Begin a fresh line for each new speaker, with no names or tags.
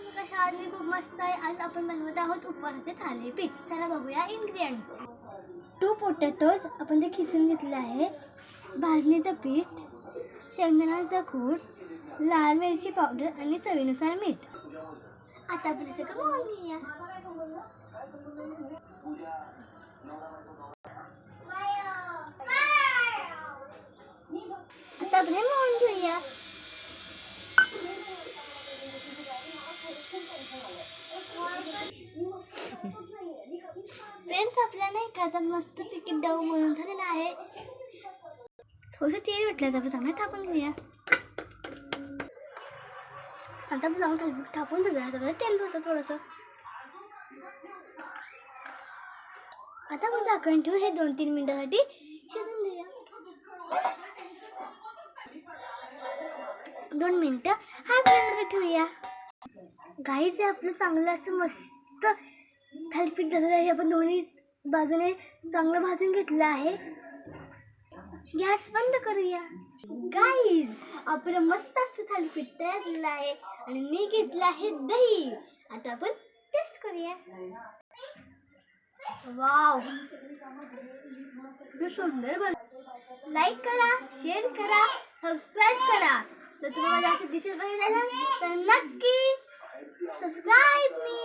तुम्ही कशा मी खूप मस्त आहे. आज आपण बनवत आहोत उपवासाचे थालीपीठ. चला बघूया इन्ग्रेडियंट्स टू पोटॅटोज आपण ते खिसून घेतले आहे भाजणीचं पीठ शेंगदाण्याचा कूट लाल मिरची पावडर आणि चवीनुसार मीठ. आता आपण सगळं मळून घेऊया. आता आपण मोहन घेऊया. फ्रेंड्स आपल्याला नाही का? आता मस्त पैकी डव म्हणून झालेला आहे. थोडंसं तेल भेटलं तर चांगलं थापून घेऊया. आता जाऊन चांगलं थापून झालं आता तेल होतं थोडंसं. आता आपण झाकण ठेवू हे दोन तीन मिनिटासाठी शिजून देऊया. दोन मिनटं. हा फ्लेमवर ठेवूया. गाईचं आपलं चांगलं असं मस्त थालीपीठ झालेलं आहे. आपण दोन्ही बाजूने चांगलं भाजून घेतलं आहे. गॅस बंद करूया. गाईज आपलं मस्त असं थालीपीठ तयार झालेलं आहे. आणि मी घेतलं आहे दही. आता आपण टेस्ट करूया. वाव सुंदर बन लाईक करा शेअर करा सबस्क्राईब करा. जर तुम्ही माझ्या असे डिशेस बघितले तर नक्की सबस्क्राईब मी